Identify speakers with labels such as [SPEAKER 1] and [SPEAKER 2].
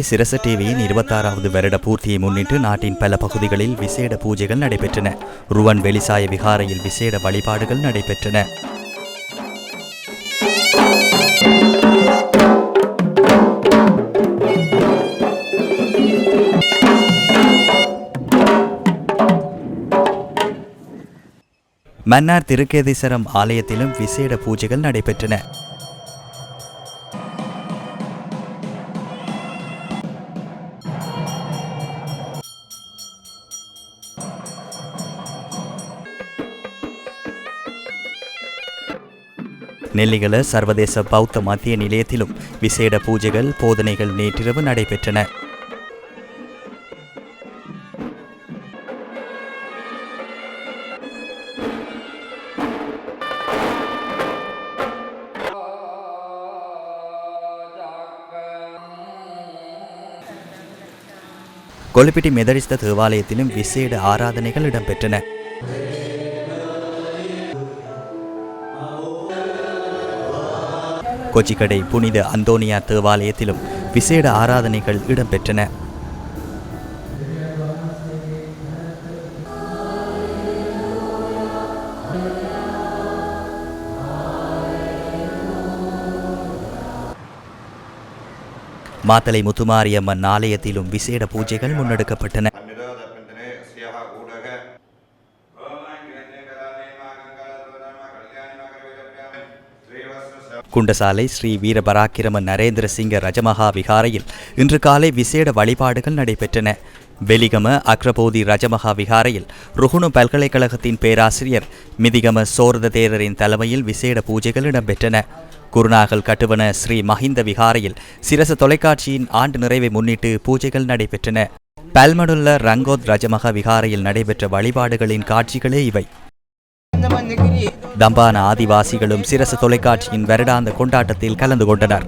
[SPEAKER 1] சிரச டிவியின் இருபத்தாறாவது வருட பூர்த்தியை முன்னிட்டு நாட்டின் பல பகுதிகளில் விசேட பூஜைகள் நடைபெற்றன. ருவன் வெளிசாய விகாரையில் விசேட வழிபாடுகள் நடைபெற்றன. மன்னார் திருக்கேதீஸ்வரம் ஆலயத்திலும் விசேட பூஜைகள் நடைபெற்றன. நெல்லிகள சர்வதேச பௌத்த மத்திய நிலையத்திலும் விசேட பூஜைகள் போதனைகள் நேற்றிரவு நடைபெற்றன. கொலுப்பிட்டி மெதடிஸ்த தேவாலயத்திலும் விசேட ஆராதனைகள் இடம்பெற்றன. கொச்சிக்கடை புனித அந்தோனியா தேவாலயத்திலும் விசேட ஆராதனைகள் இடம்பெற்றன. மாத்தலை முத்துமாரியம்மன் ஆலயத்திலும் விசேட பூஜைகள் முன்னெடுக்கப்பட்டன. குண்டசாலை ஸ்ரீ வீரபராக்கிரம நரேந்திர சிங்க ரஜமகா விகாரையில் இன்று காலை விசேட வழிபாடுகள் நடைபெற்றன. வெலிகம அக்ரபோதி ரஜமகா விகாரையில் ருகுணு பல்கலைக்கழகத்தின் பேராசிரியர் மிதிகம சோரத தேரரின் தலைமையில் விசேட பூஜைகள் இடம்பெற்றன. குருநாகல் கட்டுவன ஸ்ரீ மஹிந்த விகாரையில் சிரச தொலைக்காட்சியின் ஆண்டு நிறைவை முன்னிட்டு பூஜைகள் நடைபெற்றன. பல்மடுள்ள ரங்கோத் ரஜமகா விகாரையில் நடைபெற்ற வழிபாடுகளின் காட்சிகளே இவை. தம்பான ஆதிவாசிகளும் சிரச தொலைக்காட்சியின் வருடாந்த கொண்டாட்டத்தில் கலந்து கொண்டனர்.